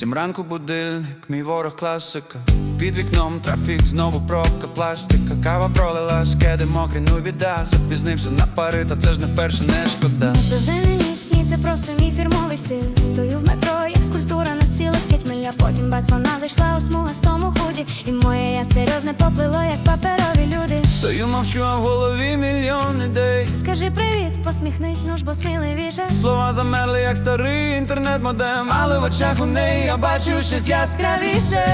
Сім ранку будильник, мій ворог класика. Під вікном трафік, знову пробка, пластика. Кава пролилась, кеди мокрі, ну біда. Запізнився на пари, та це ж не вперше не шкода. Ні, це просто мій фірмовий стиль Стою в метро, як скульптура на цілих п'ять миль А потім бац, вона зайшла у смугастому худі І моє я серйозне поплило, як паперові мовчу, а в голові мільйон ідей. Скажи привіт, посміхнись, ну ж бо сміливіше Слова замерли, як старий інтернет-модем. Але в очах у неї я бачу щось яскравіше.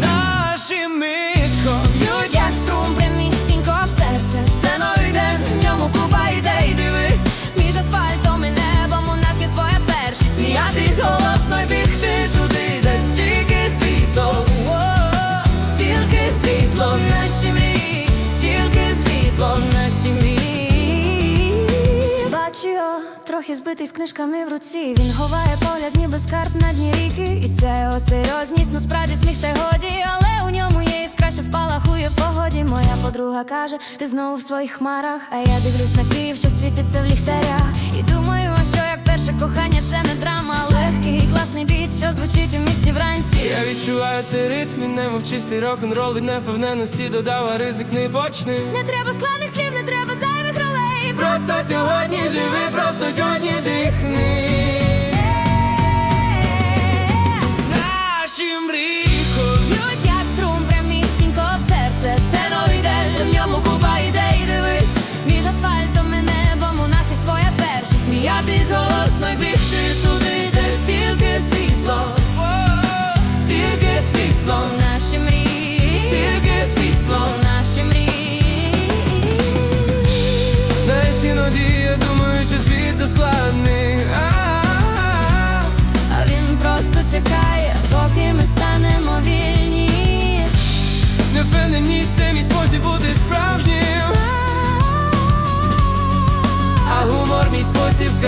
Нашим мітком Б'ють як струм прямісінько в серце Це новий день, в ньому купа ідей Дивись, між асфальтом і небом у нас є своя першість Сміятись голосно й бігти трохи збитий з книжками в руці. Він ховає погляд, ніби скарб на дні ріки. І ця його серйозність, ну справді сміх та й годі. Але у ньому є іскра, що спалахує в погоді. Моя подруга каже, ти знову в своїх хмарах А я дивлюсь на Київ, що світиться в ліхтарях. І думаю, а що як перше кохання, це не драма. Легкий, класний біт, що звучить у місті вранці. Я відчуваю цей ритм, і немов чистий рок-н-рол. Від невпевненості додав, а ризик не почне. Не треба складних слів, не треба зайвих ролей. Просто сьогодні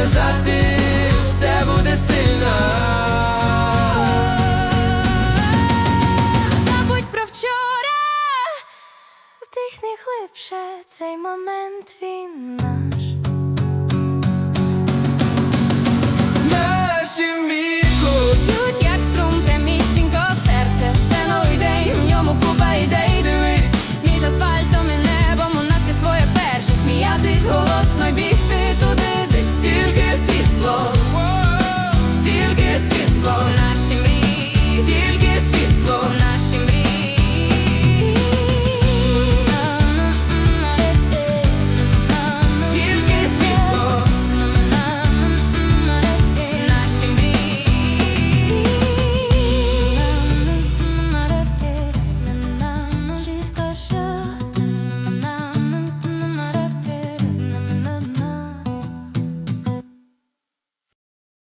сказати, все буде сильно. Забудь про вчора, вдихни глибше, цей момент він наш.